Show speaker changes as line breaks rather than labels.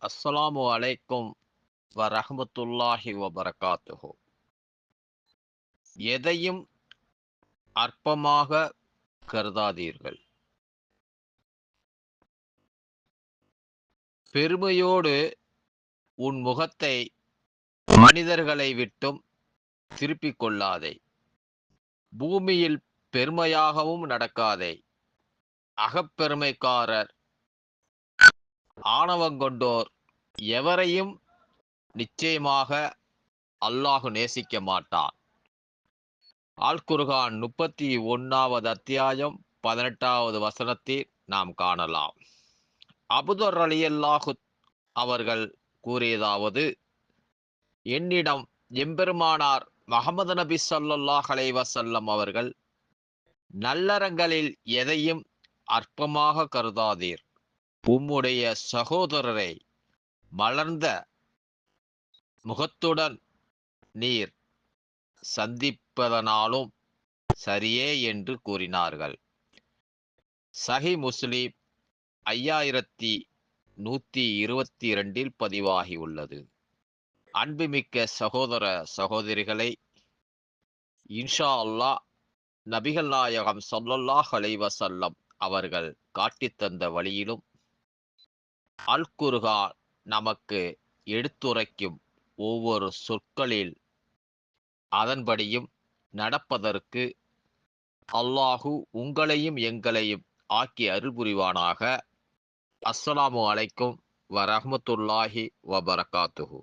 அஸ்ஸலாமு அலைக்கும் வரஹ்மத்துல்லாஹி வபரகாத்துஹு. எதையும் அற்பமாக கருதாதீர்கள். பெருமையோடு உன் முகத்தை மனிதர்களை விட்டும் திருப்பிக் கொள்ளாதே. பூமியில் பெருமையாகவும் நடக்காதே. அகப்பெருமைக்காரர் ஆணவங்கொண்டோர் எவரையும் நிச்சயமாக அல்லாஹு நேசிக்க மாட்டான். ஆல்குர்கான் முப்பத்தி ஒன்னாவது அத்தியாயம் பதினெட்டாவது வசனத்தில் நாம் காணலாம். அபுதர் அலி அல்லாஹு அவர்கள் கூறியதாவது என்னிடம் எம்பெருமானார் மஹமது நபி சல்லாஹ் அலைவசல்லம் அவர்கள் நல்லறங்களில் எதையும் அற்பமாக கருதாதீர். உம்முடைய சகோதரரை மலர்ந்த முகத்துடன் நீர் சந்திப்பதனாலும் சரியே என்று கூறினார்கள். சஹி முஸ்லிம் ஐயாயிரத்தி நூத்தி இருபத்தி இரண்டில் பதிவாகியுள்ளது அன்புமிக்க சகோதர சகோதரிகளை இன்ஷா அல்லாஹ் நபிகள் நாயகம் ஸல்லல்லாஹு அலைவசல்லம் அவர்கள் காட்டித் தந்த வழியிலும் அல் நமக்கு எடுத்துரைக்கும் ஒவ்வொரு சொற்களில் அதன்படியும் நடப்பதற்கு அல்லாஹு உங்களையும் எங்களையும் ஆக்கி அருள் புரிவானாக அஸ்ஸலாமு அலைக்கும் வரஹ்மத்துல்லாஹி வபரகாத்துஹு.